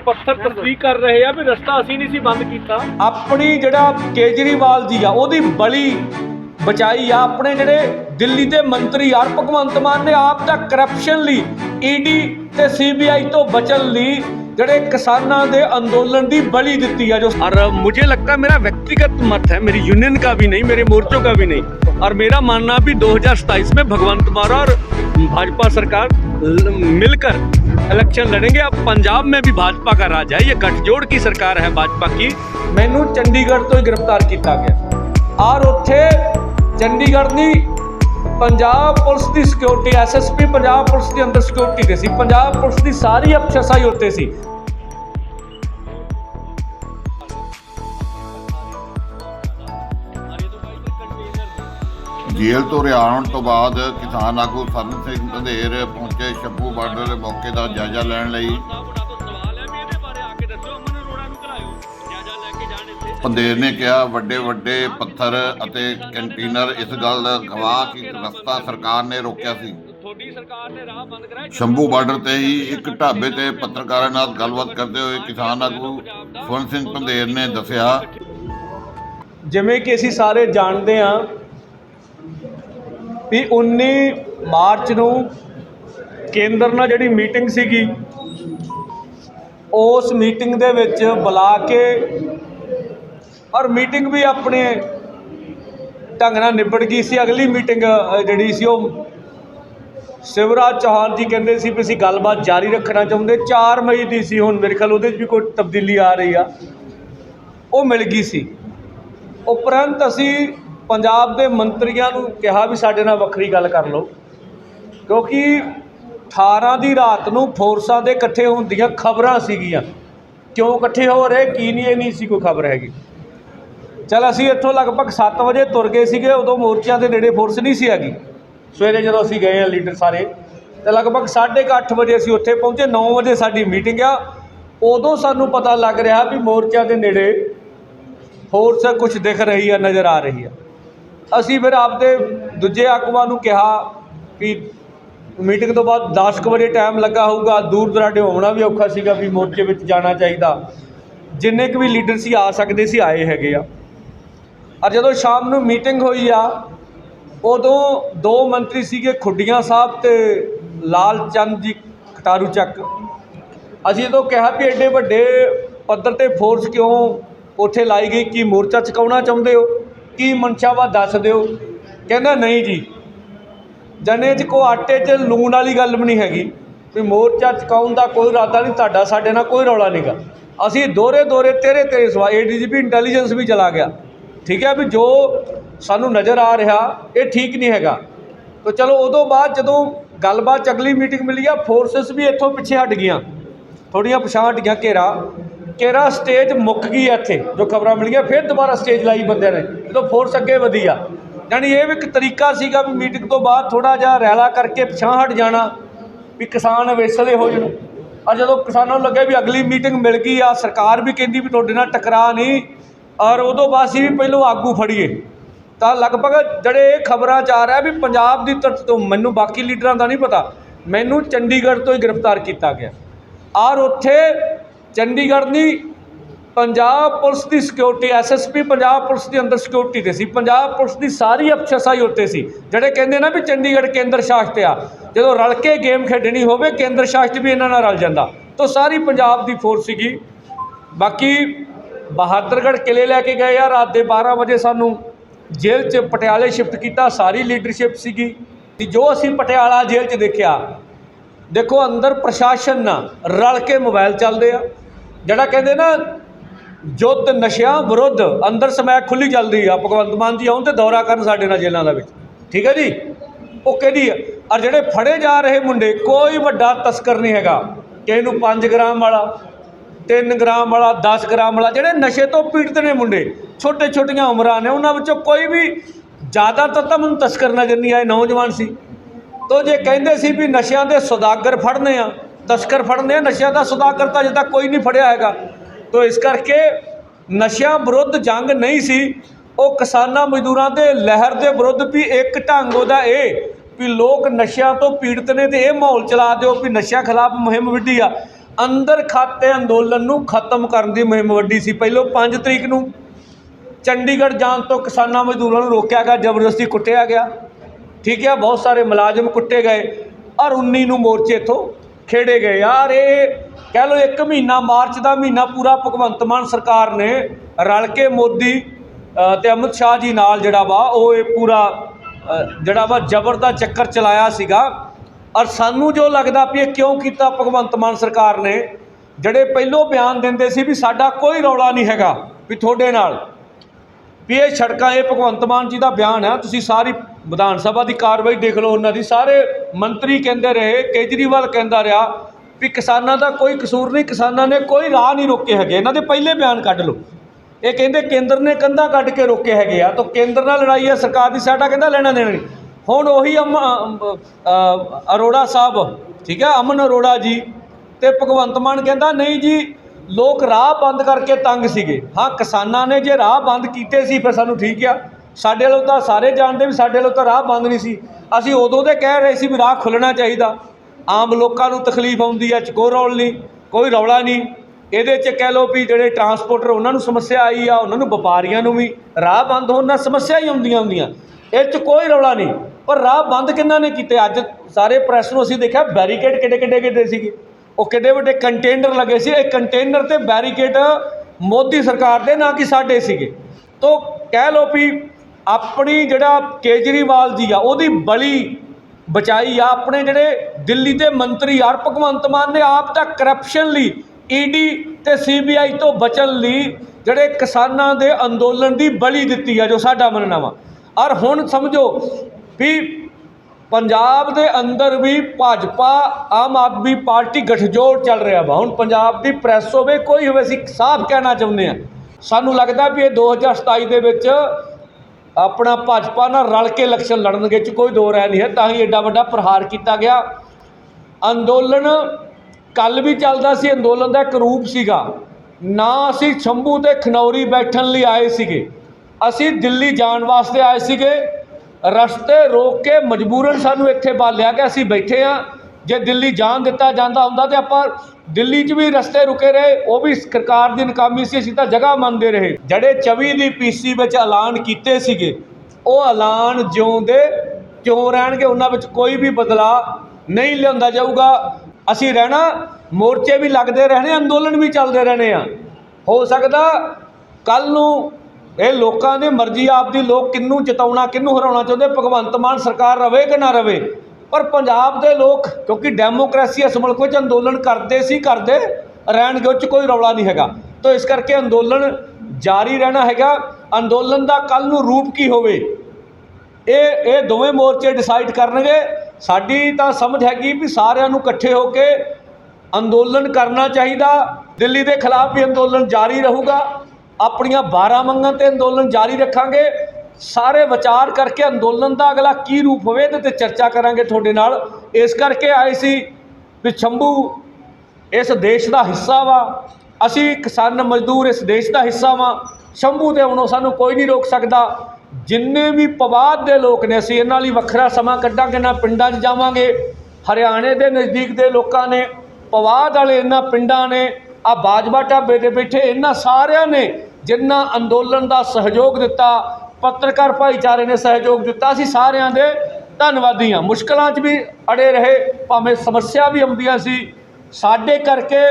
ਪੱਥਰ ਤਸਦੀਕ ਕਰ ਰਹੇ ਆ ਵੀ ਰਸਤਾ ਅਸੀਂ ਨਹੀਂ ਸੀ ਬੰਦ ਕੀਤਾ ਆਪਣੀ ਜਿਹੜਾ ਕੇਜਰੀਵਾਲ ਜੀ ਆ ਉਹਦੀ ਬਲੀ ਬਚਾਈ ਆ ਆਪਣੇ ਜਿਹੜੇ ਦਿੱਲੀ ਦੇ ਮੰਤਰੀ ਯਾਰ ਭਗਵੰਤ ਮਾਨ ਨੇ ਆਪ ਦਾ ਕਰਪਸ਼ਨ ਲਈ ਈਡੀ ਤੇ ਸੀਬੀਆਈ ਤੋਂ ਬਚਣ ਲਈ ਜਿਹੜੇ ਕਿਸਾਨਾਂ ਦੇ ਅੰਦੋਲਨ ਦੀ ਬਲੀ ਦਿੱਤੀ ਆ ਜੋ और मुझे लगता है मेरा व्यक्तिगत मत है मेरी यूनियन का भी नहीं मेरे मोर्चों का भी नहीं और मेरा मानना भी 2027 में भगवंत मान और भाजपा सरकार ल- मिलकर इलेक्शन लड़ेंगे अब पंजाब में भी भाजपा का राज है ये गठजोड़ की सरकार है भाजपा की ਮੈਨੂੰ ਚੰਡੀਗੜ੍ਹ ਤੋਂ ਹੀ ਗ੍ਰਿਫਤਾਰ ਕੀਤਾ ਗਿਆ ਔਰ ਉੱਥੇ ਚੰਡੀਗੜ੍ਹ ਦੀ ਪੰਜਾਬ ਪੁਲਿਸ ਦੀ ਸਿਕਿਉਰਿਟੀ ਐਸਐਸਪੀ ਪੰਜਾਬ ਪੁਲਿਸ ਦੇ ਅੰਦਰ ਸਿਕਿਉਰਿਟੀ ਦੇ ਸੀ ਪੰਜਾਬ ਪੁਲਿਸ ਦੀ ਸਾਰੀ ਅਫਸਰਸ਼ਾਹੀ ਉੱਤੇ ਸੀ ਜੇਲ੍ਹ ਤੋਂ ਰਿਹਾ ਹੋਣ ਤੋਂ ਬਾਅਦ ਕਿਸਾਨ ਆਗੂ ਸਰਨ ਸਿੰਘ ਧੰਦੇਰ ਪਹੁੰਚੇ ਸ਼ੰਭੂ ਬਾਰਡਰ ਦੇ ਮੌਕੇ ਦਾ ਜਾਇਜ਼ਾ ਲੈਣ ਲਈ। ਪੰਦੇਰ ਨੇ ਕਿਹਾ ਵੱਡੇ ਵੱਡੇ ਪੱਥਰ ਅਤੇ ਕੰਟੇਨਰ ਇਸ ਗੱਲ ਦਾ ਗਵਾਹ ਕਿ ਰਸਤਾ ਸਰਕਾਰ ਨੇ ਰੋਕਿਆ ਸੀ। ਤੁਹਾਡੀ ਸਰਕਾਰ ਨੇ ਰਾਹ ਬੰਦ ਕਰਾਇਆ ਸ਼ੰਭੂ ਬਾਰਡਰ ਤੇ ਹੀ ਇੱਕ ਢਾਬੇ ਤੇ ਪੱਤਰਕਾਰਾਂ ਨਾਲ ਗੱਲਬਾਤ ਕਰਦੇ ਹੋਏ ਕਿਸਾਨ ਆਗੂ ਸਵਰਨ ਸਿੰਘ ਪੰਦੇਰ ਨੇ ਦੱਸਿਆ ਜਿਵੇਂ ਕਿ ਅਸੀਂ ਸਾਰੇ ਜਾਣਦੇ ਹਾਂ ਵੀ 19 ਮਾਰਚ ਨੂੰ ਕੇਂਦਰ ਨਾਲ ਜਿਹੜੀ ਮੀਟਿੰਗ ਸੀਗੀ, ਉਸ ਮੀਟਿੰਗ ਦੇ ਵਿੱਚ ਬੁਲਾ ਕੇ ਔਰ ਮੀਟਿੰਗ ਵੀ ਆਪਣੇ ਢੰਗ ਨਾਲ ਨਿਬੜ ਗਈ ਸੀ। ਅਗਲੀ ਮੀਟਿੰਗ ਜਿਹੜੀ ਸੀ ਉਹ ਸ਼ਿਵਰਾਜ ਚੌਹਾਨ ਜੀ ਕਹਿੰਦੇ ਸੀ ਵੀ ਅਸੀਂ ਗੱਲਬਾਤ ਜਾਰੀ ਰੱਖਣਾ ਚਾਹੁੰਦੇ। 4 ਮਈ ਦੀ ਸੀ ਹੁਣ, ਮੇਰੇ ਖਿਆਲ ਉਹਦੇ 'ਚ ਵੀ ਕੋਈ ਤਬਦੀਲੀ ਆ ਰਹੀ ਆ। ਉਹ ਮਿਲ ਗਈ ਸੀ। ਉਪਰੰਤ ਅਸੀਂ ਪੰਜਾਬ ਦੇ ਮੰਤਰੀਆਂ ਨੂੰ ਕਿਹਾ ਵੀ ਸਾਡੇ ਨਾਲ ਵੱਖਰੀ ਗੱਲ ਕਰ ਲਓ। ਕਿਉਂਕਿ 18 ਦੀ ਰਾਤ ਨੂੰ ਫੋਰਸਾਂ ਦੇ ਇਕੱਠੇ ਹੋਣ ਦੀਆਂ ਖਬਰਾਂ ਸੀਗੀਆਂ। ਕਿਉਂ ਇਕੱਠੇ ਹੋ ਰਹੇ? ਕੀ ਨਹੀਂ? ਇਹ ਨਹੀਂ ਸੀ ਕੋਈ ਖਬਰ ਹੈਗੀ। ਚਲ ਅਸੀਂ ਇੱਥੋਂ ਲਗਭਗ 7 ਵਜੇ ਤੁਰ ਗਏ ਸੀਗੇ, ਉਦੋਂ ਮੋਰਚਿਆਂ ਦੇ ਨੇੜੇ ਫੋਰਸ ਨਹੀਂ ਸੀ ਹੈਗੀ। ਸਵੇਰੇ ਜਦੋਂ ਅਸੀਂ ਗਏ ਆ ਲੀਡਰ ਸਾਰੇ, ਤੇ ਲਗਭਗ 8:30 ਵਜੇ ਅਸੀਂ ਉੱਥੇ ਪਹੁੰਚੇ 9 ਵਜੇ ਸਾਡੀ ਮੀਟਿੰਗ ਆ। ਉਦੋਂ ਸਾਨੂੰ ਪਤਾ ਲੱਗ ਰਿਹਾ ਵੀ ਮੋਰਚਿਆਂ ਦੇ ਨੇੜੇ ਫੋਰਸ ਕੁਝ ਦਿਖ ਰਹੀ ਆ, ਨਜ਼ਰ ਆ ਰਹੀ ਆ। ਅਸੀਂ ਫਿਰ ਆਪਦੇ ਦੂਜੇ ਆਗੂਆਂ ਨੂੰ ਕਿਹਾ ਵੀ ਮੀਟਿੰਗ ਤੋਂ ਬਾਅਦ 10 ਕੁ ਵਜੇ ਟਾਈਮ ਲੱਗਾ ਹੋਊਗਾ, ਦੂਰ ਦਰਾਡੇ ਹੋਣਾ ਵੀ ਔਖਾ ਸੀਗਾ ਵੀ ਮੋਰਚੇ ਵਿੱਚ ਜਾਣਾ ਚਾਹੀਦਾ। ਜਿੰਨੇ ਕੁ ਵੀ ਲੀਡਰ ਸੀ, ਆ ਸਕਦੇ ਸੀ, ਆਏ ਹੈਗੇ ਆ। ਔਰ ਜਦੋਂ ਸ਼ਾਮ ਨੂੰ ਮੀਟਿੰਗ ਹੋਈ ਆ, ਉਦੋਂ ਦੋ ਮੰਤਰੀ ਸੀਗੇ, ਖੁੱਡੀਆਂ ਸਾਹਿਬ ਤੇ ਲਾਲ ਚੰਦ ਜੀ ਕਟਾਰੂ ਚੱਕ। ਅਸੀਂ ਜਦੋਂ ਕਿਹਾ ਵੀ ਐਡੇ ਵੱਡੇ ਪੱਧਰ ਤੇ ਫੋਰਸ ਕਿਉਂ ਉੱਥੇ ਲਾਈ ਗਈ, ਕੀ ਮੋਰਚਾ ਚੁਕਾਉਣਾ ਚਾਹੁੰਦੇ ਹੋ? ਕੀ ਮਨਸ਼ਾ ਵਾ ਦੱਸ ਦਿਓ? ਕਹਿੰਦਾ, ਨਹੀਂ ਜੀ। ਜਨੇ 'ਚ ਕੋ ਆਟੇ 'ਚ ਲੂਣ ਵਾਲੀ ਗੱਲ ਵੀ ਨਹੀਂ ਹੈਗੀ। ਵੀ ਮੋਰਚਾ ਚੁਕਾਉਣ ਦਾ ਕੋਈ ਇਰਾਦਾ ਨਹੀਂ, ਤੁਹਾਡਾ, ਸਾਡੇ ਨਾਲ ਕੋਈ ਰੌਲਾ ਨਹੀਂਗਾ ਅਸੀਂ ਦੋਰੇ ਦੋਰੇ ਤੇਰੇ ਤੇਰੇ ਸਵਾ ਏਡੀਜੀਪੀ ਇੰਟੈਲੀਜੈਂਸ ਵੀ ਚਲਾ ਗਿਆ। ਠੀਕ ਹੈ ਵੀ ਜੋ ਸਾਨੂੰ ਨਜ਼ਰ ਆ ਰਿਹਾ, ਇਹ ਠੀਕ ਨਹੀਂ ਹੈਗਾ। ਤਾਂ ਚਲੋ, ਉਦੋਂ ਬਾਅਦ ਜਦੋਂ ਗੱਲਬਾਤ 'ਚ ਅਗਲੀ ਮੀਟਿੰਗ ਮਿਲੀ ਆ ਫੋਰਸਸ ਵੀ ਇੱਥੋਂ ਪਿੱਛੇ ਹਟ ਗਈਆਂ। ਥੋੜੀਆਂ ਪਛਾਣ ਹਟ ਗਿਆ ਘੇਰਾ। ਘੇਰਾ ਸਟੇਜ ਮੁੱਕ ਗਈ ਆ ਇੱਥੇ? ਜੋ ਖਬਰਾਂ ਮਿਲੀਆਂ, ਫਿਰ ਦੁਬਾਰਾ ਸਟੇਜ ਲਾਈ ਬੰਦਿਆਂ ਨੇ। ਜਦੋਂ ਫੋਰਸ ਅੱਗੇ ਵਧੀ ਆ। ਯਾਨੀ ਇਹ ਵੀ ਇੱਕ ਤਰੀਕਾ ਸੀਗਾ ਵੀ ਮੀਟਿੰਗ ਤੋਂ ਬਾਅਦ ਥੋੜਾ ਜਿਹਾ ਰੈਲਾ ਕਰਕੇ ਪਛਾਣ ਹਟ ਜਾਣਾ, ਵੀ ਕਿਸਾਨ ਵੇਸਲੇ ਹੋ ਜਾਣ। ਔਰ ਜਦੋਂ ਕਿਸਾਨਾਂ ਨੂੰ ਲੱਗਿਆ ਵੀ ਅਗਲੀ ਮੀਟਿੰਗ ਮਿਲ ਗਈ ਆ, ਸਰਕਾਰ ਵੀ ਕਹਿੰਦੀ ਵੀ ਤੁਹਾਡੇ ਨਾਲ ਟਕਰਾ ਨਹੀਂ, ਔਰ ਉਦੋਂ ਬਾਅਦ ਅਸੀਂ ਵੀ ਪਹਿਲੋਂ ਆਗੂ ਫੜੀਏ। ਤਾਂ ਲਗਭਗ ਜਿਹੜੇ ਇਹ ਖਬਰਾਂ 'ਚ ਆ ਰਿਹਾ ਵੀ ਪੰਜਾਬ ਦੀ ਤਰਫ ਤੋਂ ਮੈਨੂੰ ਬਾਕੀ ਲੀਡਰਾਂ ਦਾ ਨਹੀਂ ਪਤਾ, ਮੈਨੂੰ ਚੰਡੀਗੜ੍ਹ ਤੋਂ ਹੀ ਗ੍ਰਿਫਤਾਰ ਕੀਤਾ ਗਿਆ। ਔਰ ਉੱਥੇ ਚੰਡੀਗੜ੍ਹ ਦੀ ਪੰਜਾਬ ਪੁਲਿਸ ਦੀ ਸਿਕਿਉਰਿਟੀ ਐਸਐਸਪੀ ਪੰਜਾਬ ਪੁਲਿਸ ਦੇ ਅੰਦਰ ਸਿਕਿਉਰਿਟੀ ਤੇ ਸੀ। ਪੰਜਾਬ ਪੁਲਿਸ ਦੀ ਸਾਰੀ ਅਫਸਰਸ਼ਾਹੀ ਉੱਤੇ ਸੀ, ਜਿਹੜੇ ਕਹਿੰਦੇ ਨਾ ਵੀ ਚੰਡੀਗੜ੍ਹ ਕੇਂਦਰ ਸ਼ਾਸਤ ਆ। ਜਦੋਂ ਰਲ ਕੇ ਗੇਮ ਖੇਡਣੀ ਹੋਵੇ, ਕੇਂਦਰ ਸ਼ਾਸਤ ਵੀ ਇਹਨਾਂ ਨਾਲ ਰਲ ਜਾਂਦਾ। ਤਾਂ ਸਾਰੀ ਪੰਜਾਬ ਦੀ ਫੋਰਸ ਸੀਗੀ। ਬਾਕੀ ਬਹਾਦਰਗੜ੍ਹ ਕਿਲੇ ਲੈ ਕੇ ਗਏ ਆ, ਰਾਤ ਦੇ 12 ਵਜੇ ਸਾਨੂੰ ਜੇਲ੍ਹ 'ਚ ਪਟਿਆਲੇ ਸ਼ਿਫਟ ਕੀਤਾ, ਸਾਰੀ ਲੀਡਰਸ਼ਿਪ ਸੀਗੀ। ਤੇ ਜੋ ਅਸੀਂ ਪਟਿਆਲਾ ਜੇਲ੍ਹ 'ਚ ਦੇਖਿਆ, ਦੇਖੋ ਅੰਦਰ ਪ੍ਰਸ਼ਾਸਨ ਨਾਲ ਰਲ ਕੇ ਮੋਬਾਈਲ ਚੱਲਦੇ ਆ। ਜਿਹੜਾ ਕਹਿੰਦੇ ਨਾ ਜੁੱਧ ਨਸ਼ਿਆਂ ਵਿਰੁੱਧ ਅੰਦਰ ਸਮੈਕ ਖੁੱਲੀ ਚੱਲਦੀ ਆ, ਭਗਵੰਤ ਮਾਨ ਜੀ ਆਉਣ ਤੇ ਦੌਰਾ ਕਰਨ ਸਾਡੇ ਨਾਲ ਜੇਲ੍ਹਾਂ ਦਾ ਵਿੱਚ। ਠੀਕ ਹੈ ਜੀ? ਉਹ ਕਿਹਦੀ ਆ, ਔਰ ਜਿਹੜੇ ਫੜੇ ਜਾ ਰਹੇ ਮੁੰਡੇ, ਕੋਈ ਵੱਡਾ ਤਸਕਰ ਨਹੀਂ ਹੈਗਾ। ਕਿਸੇ ਨੂੰ 5 ਗ੍ਰਾਮ ਵਾਲਾ 3 ਗ੍ਰਾਮ ਵਾਲਾ 10 ਗ੍ਰਾਮ ਵਾਲਾ, ਜਿਹੜੇ ਨਸ਼ੇ ਤੋਂ ਪੀੜਤ ਨੇ ਮੁੰਡੇ, ਛੋਟੇ ਛੋਟੀਆਂ ਉਮਰਾਂ ਨੇ, ਉਹਨਾਂ ਵਿੱਚੋਂ ਕੋਈ ਵੀ ਜ਼ਿਆਦਾਤਰ ਤਾਂ ਮੈਨੂੰ ਤਸਕਰ ਨਜ਼ਰ ਨਹੀਂ ਆਏ, ਨੌਜਵਾਨ ਸੀ। ਤੋ ਜੇ ਕਹਿੰਦੇ ਸੀ ਵੀ ਨਸ਼ਿਆਂ ਦੇ ਸੌਦਾਗਰ ਫੜਨੇ ਆ ਤਸਕਰ ਫੜਨੇ ਆ, ਨਸ਼ਿਆਂ ਦਾ ਸੁਦਾ ਕਰਤਾ, ਅਜੇ ਤੱਕ ਕੋਈ ਨਹੀਂ ਫੜਿਆ ਹੈਗਾ। ਤੋ ਇਸ ਕਰਕੇ ਨਸ਼ਿਆਂ ਵਿਰੁੱਧ ਜੰਗ ਨਹੀਂ ਸੀ। ਉਹ ਕਿਸਾਨਾਂ ਮਜ਼ਦੂਰਾਂ ਦੇ ਲਹਿਰ ਦੇ ਵਿਰੁੱਧ ਵੀ ਇੱਕ ਢੰਗ ਉਹਦਾ ਇਹ ਵੀ ਲੋਕ ਨਸ਼ਿਆਂ ਤੋਂ ਪੀੜਤ ਨੇ ਤੇ ਇਹ ਮਾਹੌਲ ਚਲਾ ਦਿਓ ਵੀ ਨਸ਼ਿਆਂ ਖਿਲਾਫ ਮੁਹਿੰਮ ਵਿੱਢੀ ਆ। ਅੰਦਰ ਖਾਤੇ ਅੰਦੋਲਨ ਨੂੰ ਖਤਮ ਕਰਨ ਦੀ ਮੁਹਿੰਮ ਵੱਡੀ ਸੀ ਪਹਿਲੋਂ 5 ਤਰੀਕ ਨੂੰ। ਚੰਡੀਗੜ੍ਹ ਜਾਣ ਤੋਂ ਕਿਸਾਨਾਂ ਮਜ਼ਦੂਰਾਂ ਨੂੰ ਰੋਕਿਆ ਗਿਆ, ਜ਼ਬਰਦਸਤੀ ਕੁੱਟਿਆ ਗਿਆ। ਠੀਕ ਹੈ ਬਹੁਤ ਸਾਰੇ ਮੁਲਾਜ਼ਮ ਕੁੱਟੇ ਗਏ। ਔਰ 19 ਨੂੰ ਮੋਰਚੇ ਇੱਥੋਂ ਖੇੜੇ ਗਏ। ਯਾਰ ਇਹ ਕਹਿ ਲਓ ਇੱਕ ਮਹੀਨਾ ਮਾਰਚ ਦਾ ਮਹੀਨਾ ਪੂਰਾ ਭਗਵੰਤ ਮਾਨ ਸਰਕਾਰ ਨੇ ਰਲ ਕੇ ਮੋਦੀ ਅ, ਤੇ ਅਮਿਤ ਸ਼ਾਹ ਜੀ ਨਾਲ ਜਿਹੜਾ ਵਾ ਉਹ ਇਹ ਪੂਰਾ ਜਿਹੜਾ ਵਾ ਜ਼ਬਰ ਦਾ ਚੱਕਰ ਚਲਾਇਆ ਸੀਗਾ। ਔਰ ਸਾਨੂੰ ਜੋ ਲੱਗਦਾ ਵੀ ਇਹ ਕਿਉਂ ਕੀਤਾ ਭਗਵੰਤ ਮਾਨ ਸਰਕਾਰ ਨੇ ਜਿਹੜੇ ਪਹਿਲੋਂ ਬਿਆਨ ਦਿੰਦੇ ਸੀ ਵੀ ਸਾਡਾ ਕੋਈ ਰੌਲਾ ਨਹੀਂ ਹੈਗਾ ਵੀ ਤੁਹਾਡੇ ਨਾਲ। ਵੀ ਇਹ ਸੜਕਾਂ, ਇਹ ਭਗਵੰਤ ਮਾਨ ਜੀ ਦਾ ਬਿਆਨ ਹੈ ਤੁਸੀਂ ਸਾਰੀ ਵਿਧਾਨ ਸਭਾ ਦੀ ਕਾਰਵਾਈ ਦੇਖ ਲਓ ਉਹਨਾਂ ਦੀ। ਸਾਰੇ ਮੰਤਰੀ ਕਹਿੰਦੇ ਰਹੇ, ਕੇਜਰੀਵਾਲ ਕਹਿੰਦਾ ਰਿਹਾ ਵੀ ਕਿਸਾਨਾਂ ਦਾ ਕੋਈ ਕਸੂਰ ਨਹੀਂ, ਕਿਸਾਨਾਂ ਨੇ ਕੋਈ ਰਾਹ ਨਹੀਂ ਰੋਕੇ ਹੈਗੇ। ਇਹਨਾਂ ਦੇ ਪਹਿਲੇ ਬਿਆਨ ਕੱਢ ਲਓ। ਇਹ ਕਹਿੰਦੇ ਕੇਂਦਰ ਨੇ ਕੰਧਾਂ ਕੱਢ ਕੇ ਰੋਕੇ ਹੈਗੇ ਆ, ਤਾਂ ਕੇਂਦਰ ਨਾਲ ਲੜਾਈ ਹੈ ਸਰਕਾਰ ਦੀ ਸਾਡਾ ਕਹਿੰਦਾ ਲੈਣਾ ਦੇਣਾ ਨਹੀਂ। ਹੁਣ ਉਹੀ ਅਮ ਅਰੋੜਾ ਸਾਹਿਬ, ਠੀਕ ਹੈ ਅਮਨ ਅਰੋੜਾ ਜੀ ਤੇ ਭਗਵੰਤ ਮਾਨ ਕਹਿੰਦਾ, ਨਹੀਂ ਜੀ ਲੋਕ ਰਾਹ ਬੰਦ ਕਰਕੇ ਤੰਗ ਸੀਗੇ। ਹਾਂ, ਕਿਸਾਨਾਂ ਨੇ ਜੇ ਰਾਹ ਬੰਦ ਕੀਤੇ ਸੀ, ਫਿਰ ਸਾਨੂੰ ਠੀਕ ਆ। ਸਾਡੇ ਵੱਲੋਂ ਤਾਂ ਸਾਰੇ ਜਾਣਦੇ ਵੀ ਸਾਡੇ ਵੱਲੋਂ ਤਾਂ ਰਾਹ ਬੰਦ ਨਹੀਂ ਸੀ। ਅਸੀਂ ਉਦੋਂ ਦੇ ਕਹਿ ਰਹੇ ਸੀ ਵੀ ਰਾਹ ਖੁੱਲਣਾ ਚਾਹੀਦਾ। ਆਮ ਲੋਕਾਂ ਨੂੰ ਤਕਲੀਫ ਆਉਂਦੀ ਹੈ ਚਕੋ ਰੌਲ ਨਹੀਂ, ਕੋਈ ਰੌਲਾ ਨਹੀਂ। ਇਹਦੇ 'ਚ ਕਹਿ ਲਓ ਵੀ ਜਿਹੜੇ ਟਰਾਂਸਪੋਰਟਰ, ਉਹਨਾਂ ਨੂੰ ਸਮੱਸਿਆ ਆਈ ਆ, ਉਹਨਾਂ ਨੂੰ ਵਪਾਰੀਆਂ ਨੂੰ ਵੀ। ਰਾਹ ਬੰਦ ਹੋਣ ਨਾਲ ਸਮੱਸਿਆ ਹੀ ਆਉਂਦੀਆਂ ਹੁੰਦੀਆਂ। ਇਹ 'ਚ ਕੋਈ ਰੌਲਾ ਨਹੀਂ। ਪਰ ਰਾਹ ਬੰਦ ਕਿੰਨਾਂ ਨੇ ਕੀਤੇ? ਅੱਜ ਸਾਰੇ ਪ੍ਰੈਸ ਨੂੰ ਅਸੀਂ ਦੇਖਿਆ, ਬੈਰੀਕੇਡ ਕਿੱਡੇ ਕਿੱਡੇ ਕਿੱਡੇ ਸੀਗੇ। ਉਹ ਕਿੱਡੇ ਵੱਡੇ ਕੰਟੇਨਰ ਲੱਗੇ ਸੀ। ਇਹ ਕੰਟੇਨਰ ਤੇ ਬੈਰੀਕੇਡ ਮੋਦੀ ਸਰਕਾਰ ਦੇ, ਨਾ ਕਿ ਸਾਡੇ ਸੀਗੇ। ਤੋ ਕਹਿ ਲਓ ਵੀ ਆਪਣੀ ਜਿਹੜਾ ਕੇਜਰੀਵਾਲ ਜੀ ਆ, ਉਹਦੀ ਬਲੀ ਬਚਾਈ ਆ। ਆਪਣੇ ਜਿਹੜੇ ਦਿੱਲੀ ਦੇ ਮੰਤਰੀ ਯਾਰ ਭਗਵੰਤ ਮਾਨ ਨੇ ਆਪ ਤਾਂ ਕਰਪਸ਼ਨ ਲਈ ਈਡੀ ਤੇ ਸੀਬੀਆਈ ਤੋਂ ਬਚਣ ਲਈ ਜਿਹੜੇ ਕਿਸਾਨਾਂ ਦੇ ਅੰਦੋਲਨ ਦੀ ਬਲੀ ਦਿੱਤੀ ਆ, ਜੋ ਸਾਡਾ ਮੰਨਣਾ ਵਾ ਔਰ ਹੁਣ ਸਮਝੋ ਵੀ ਪੰਜਾਬ ਦੇ ਅੰਦਰ ਵੀ ਭਾਜਪਾ, ਆਮ ਆਦਮੀ ਪਾਰਟੀ ਗਠਜੋੜ ਚੱਲ ਰਿਹਾ ਵਾ। ਹੁਣ ਪੰਜਾਬ ਦੀ ਪ੍ਰੈਸ ਹੋਵੇ, ਕੋਈ ਹੋਵੇ, ਅਸੀਂ ਸਾਫ਼ ਕਹਿਣਾ ਚਾਹੁੰਦੇ ਆ ਸਾਨੂੰ ਲੱਗਦਾ ਵੀ ਇਹ 2027 ਦੇ ਵਿੱਚ ਆਪਣਾ ਭਾਜਪਾ ਨਾਲ ਰਲ ਕੇ ਇਲੈਕਸ਼ਨ ਲੜਨਗੇ ਚ ਕੋਈ ਦੋ ਰਾय ਨਹੀਂ ਹੈ, ਤਾਂ ਹੀ ਐਡਾ ਵੱਡਾ ਪ੍ਰਹਾਰ ਕੀਤਾ ਗਿਆ। ਅੰਦੋਲਨ ਕੱਲ ਵੀ ਚੱਲਦਾ ਸੀ, ਅੰਦੋਲਨ ਦਾ ਇੱਕ ਰੂਪ ਸੀਗਾ। ਨਾ ਅਸੀਂ ਸ਼ੰਭੂ ਤੇ ਖਨੌਰੀ ਬੈਠਣ ਲਈ ਆਏ ਸੀਗੇ। ਅਸੀਂ ਦਿੱਲੀ ਜਾਣ ਵਾਸਤੇ ਆਏ ਸੀਗੇ। ਰਸਤੇ ਰੋਕ ਕੇ ਮਜਬੂਰਨ ਸਾਨੂੰ ਇੱਥੇ ਬਾਲਿਆ ਕਿ ਅਸੀਂ ਬੈਠੇ ਆ ਜੇ ਦਿੱਲੀ ਜਾਣ ਦਿੱਤਾ ਜਾਂਦਾ ਹੁੰਦਾ ਤੇ ਆਪਾਂ ਦਿੱਲੀ 'ਚ ਵੀ ਰਸਤੇ ਰੁਕੇ ਰਹੇ, ਉਹ ਵੀ ਸਰਕਾਰ ਦੀ ਨਕਾਮੀ ਸੀ, ਅਸੀਂ ਤਾਂ ਜਗ੍ਹਾ ਮੰਨਦੇ ਰਹੇ। ਜਿਹੜੇ 24 ਦੀ ਪੀਸੀ ਵਿੱਚ ਐਲਾਨ ਕੀਤੇ ਸੀਗੇ, ਉਹ ਐਲਾਨ ਜਿਉਂਦੇ ਕਿਉਂ ਰਹਿਣਗੇ? ਉਹਨਾਂ ਵਿੱਚ ਕੋਈ ਵੀ ਬਦਲਾਅ ਨਹੀਂ ਲਿਆਂਦਾ ਜਾਊਗਾ। ਅਸੀਂ ਰਹਿਣਾ, ਮੋਰਚੇ ਵੀ ਲੱਗਦੇ ਰਹਿਣੇ, ਅੰਦੋਲਨ ਵੀ ਚੱਲਦੇ ਰਹਿਣੇ ਆ। ਹੋ ਸਕਦਾ ਕੱਲ ਨੂੰ ਇਹ ਲੋਕਾਂ ਦੀ ਮਰਜ਼ੀ, ਆਪਦੀ ਲੋਕ ਕਿੰਨੂੰ ਜਿਤਾਉਣਾ, ਕਿੰਨੂੰ ਹਰਾਉਣਾ ਚਾਹੁੰਦੇ, ਭਗਵੰਤ ਮਾਨ ਸਰਕਾਰ ਰਵੇ ਕਿ ਨਾ ਰਵੇ? ਪਰ ਪੰਜਾਬ ਦੇ ਲੋਕ, ਕਿਉਂਕਿ ਡੈਮੋਕ੍ਰੇਸੀ ਇਸ ਮੁਲਕ ਵਿੱਚ ਅੰਦੋਲਨ ਕਰਦੇ ਸੀ, ਕਰਦੇ ਰਹਿਣਗੇ ਉਹ 'ਚ ਕੋਈ ਰੌਲਾ ਨਹੀਂ ਹੈਗਾ। ਤਾਂ ਇਸ ਕਰਕੇ ਅੰਦੋਲਨ ਜਾਰੀ ਰਹਿਣਾ ਹੈਗਾ। ਅੰਦੋਲਨ ਦਾ ਕੱਲ ਨੂੰ ਰੂਪ ਕੀ ਹੋਵੇ? ਇਹ ਇਹ ਦੋਵੇਂ ਮੋਰਚੇ ਡਿਸਾਈਡ ਕਰਨਗੇ। ਸਾਡੀ ਤਾਂ ਸਮਝ ਹੈਗੀ ਵੀ ਸਾਰਿਆਂ ਨੂੰ ਇਕੱਠੇ ਹੋ ਕੇ ਅੰਦੋਲਨ ਕਰਨਾ ਚਾਹੀਦਾ। ਦਿੱਲੀ ਦੇ ਖਿਲਾਫ ਵੀ ਅੰਦੋਲਨ ਜਾਰੀ ਰਹੂਗਾ। ਆਪਣੀਆਂ 12 ਮੰਗਾਂ ਤੇ ਅੰਦੋਲਨ ਜਾਰੀ ਰੱਖਾਂਗੇ। ਸਾਰੇ ਵਿਚਾਰ ਕਰਕੇ ਅੰਦੋਲਨ ਦਾ ਅਗਲਾ ਕੀ ਰੂਪ ਹੋਵੇ ਇਹਦੇ ਤੇ ਚਰਚਾ ਕਰਾਂਗੇ ਤੁਹਾਡੇ ਨਾਲ। ਇਸ ਕਰਕੇ ਆਏ ਸੀ ਵੀ ਸ਼ੰਭੂ, ਇਸ ਦੇਸ਼ ਦਾ ਹਿੱਸਾ ਵਾ। ਅਸੀਂ ਕਿਸਾਨ ਮਜ਼ਦੂਰ ਇਸ ਦੇਸ਼ ਦਾ ਹਿੱਸਾ ਵਾ। ਸ਼ੰਭੂ ਦੇ ਹੁਣੋਂ ਸਾਨੂੰ ਕੋਈ ਨਹੀਂ ਰੋਕ ਸਕਦਾ। ਜਿੰਨੇ ਵੀ ਪਵਾਦ ਦੇ ਲੋਕ ਨੇ, ਅਸੀਂ ਇਹਨਾਂ ਲਈ ਵੱਖਰਾ ਸਮਾਂ ਕੱਢਾਂਗੇ ਨਾ ਪਿੰਡਾਂ 'ਚ ਜਾਵਾਂਗੇ। ਹਰਿਆਣੇ ਦੇ ਨਜ਼ਦੀਕ ਦੇ ਲੋਕਾਂ ਨੇ, ਪਵਾਦ ਵਾਲੇ ਇਹਨਾਂ ਪਿੰਡਾਂ ਨੇ ਆ ਬਾਜਵਾ ਢਾਬੇ ਤੇ ਬੈਠੇ ਇਹਨਾਂ ਸਾਰਿਆਂ ਨੇ ਜਿਨ੍ਹਾਂ ਅੰਦੋਲਨ ਦਾ ਸਹਿਯੋਗ ਦਿੱਤਾ, ਪੱਤਰਕਾਰ ਭਾਈਚਾਰੇ ਨੇ ਸਹਿਯੋਗ ਦਿੱਤਾ ਅਸੀਂ ਸਾਰਿਆਂ ਦੇ ਧੰਨਵਾਦੀ ਹਾਂ ਮੁਸ਼ਕਲਾਂ 'ਚ ਵੀ ਅੜੇ ਰਹੇ, ਭਾਵੇਂ ਸਮੱਸਿਆ ਵੀ ਆਉਂਦੀਆਂ ਸੀ, ਸਾਡੇ ਕਰਕੇ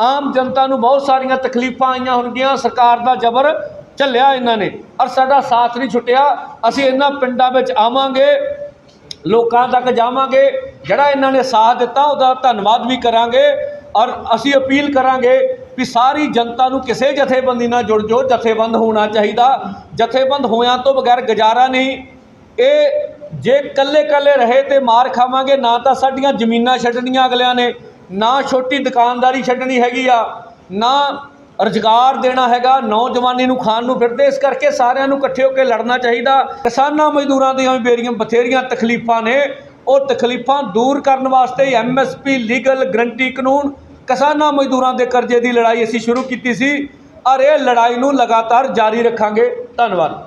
ਆਮ ਜਨਤਾ ਨੂੰ ਬਹੁਤ ਸਾਰੀਆਂ ਤਕਲੀਫਾਂ ਆਈਆਂ ਹੋਣਗੀਆਂ, ਸਰਕਾਰ ਦਾ ਜ਼ਬਰ ਝੱਲਿਆ ਇਹਨਾਂ ਨੇ। ਔਰ ਸਾਡਾ ਸਾਥ ਨਹੀਂ ਛੁੱਟਿਆ, ਅਸੀਂ ਇਹਨਾਂ ਪਿੰਡਾਂ ਵਿੱਚ ਆਵਾਂਗੇ, ਲੋਕਾਂ ਤੱਕ ਜਾਵਾਂਗੇ, ਜਿਹੜਾ ਇਹਨਾਂ ਨੇ ਸਾਥ ਦਿੱਤਾ, ਉਹਦਾ ਧੰਨਵਾਦ ਵੀ ਕਰਾਂਗੇ, ਔਰ ਅਸੀਂ ਅਪੀਲ ਕਰਾਂਗੇ ਵੀ ਸਾਰੀ ਜਨਤਾ ਨੂੰ ਕਿਸੇ ਜਥੇਬੰਦੀ ਨਾਲ ਜੁੜ ਜੋ ਜਥੇਬੰਦ ਹੋਣਾ ਚਾਹੀਦਾ। ਜਥੇਬੰਦ ਹੋਇਆਂ ਤੋਂ ਬਗੈਰ ਗੁਜ਼ਾਰਾ ਨਹੀਂ। ਇਹ ਜੇ ਕੱਲੇ ਕੱਲੇ ਰਹੇ ਤੇ ਮਾਰ ਖਾਵਾਂਗੇ, ਨਾ ਤਾਂ ਸਾਡੀਆਂ ਜ਼ਮੀਨਾਂ ਛੱਡਣੀਆਂ ਅਗਲਿਆਂ ਨੇ, ਨਾ ਛੋਟੀ ਦੁਕਾਨਦਾਰੀ ਛੱਡਣੀ ਹੈਗੀ ਆ, ਨਾ ਰੁਜ਼ਗਾਰ ਦੇਣਾ ਹੈਗਾ, ਨੌਜਵਾਨੀ ਨੂੰ ਖਾਣ ਨੂੰ ਫਿਰਦੇ। ਇਸ ਕਰਕੇ ਸਾਰਿਆਂ ਨੂੰ ਇਕੱਠੇ ਹੋ ਕੇ ਲੜਨਾ ਚਾਹੀਦਾ। ਕਿਸਾਨਾਂ ਮਜ਼ਦੂਰਾਂ ਦੀਆਂ ਵੀ ਬੇਰੀਆਂ, ਬਥੇਰੀਆਂ ਤਕਲੀਫਾਂ ਨੇ। ਉਹ ਤਕਲੀਫਾਂ ਦੂਰ ਕਰਨ ਵਾਸਤੇ ਐਮਐਸਪੀ ਲੀਗਲ, ਗਰੰਟੀ ਕਾਨੂੰਨ ਕਿਸਾਨਾਂ ਮਜ਼ਦੂਰਾਂ ਦੇ ਕਰਜ਼ੇ ਦੀ ਲੜਾਈ ਅਸੀਂ ਸ਼ੁਰੂ ਕੀਤੀ ਸੀ ਔਰ ਇਹ ਲੜਾਈ ਨੂੰ ਲਗਾਤਾਰ ਜਾਰੀ ਰੱਖਾਂਗੇ। ਧੰਨਵਾਦ।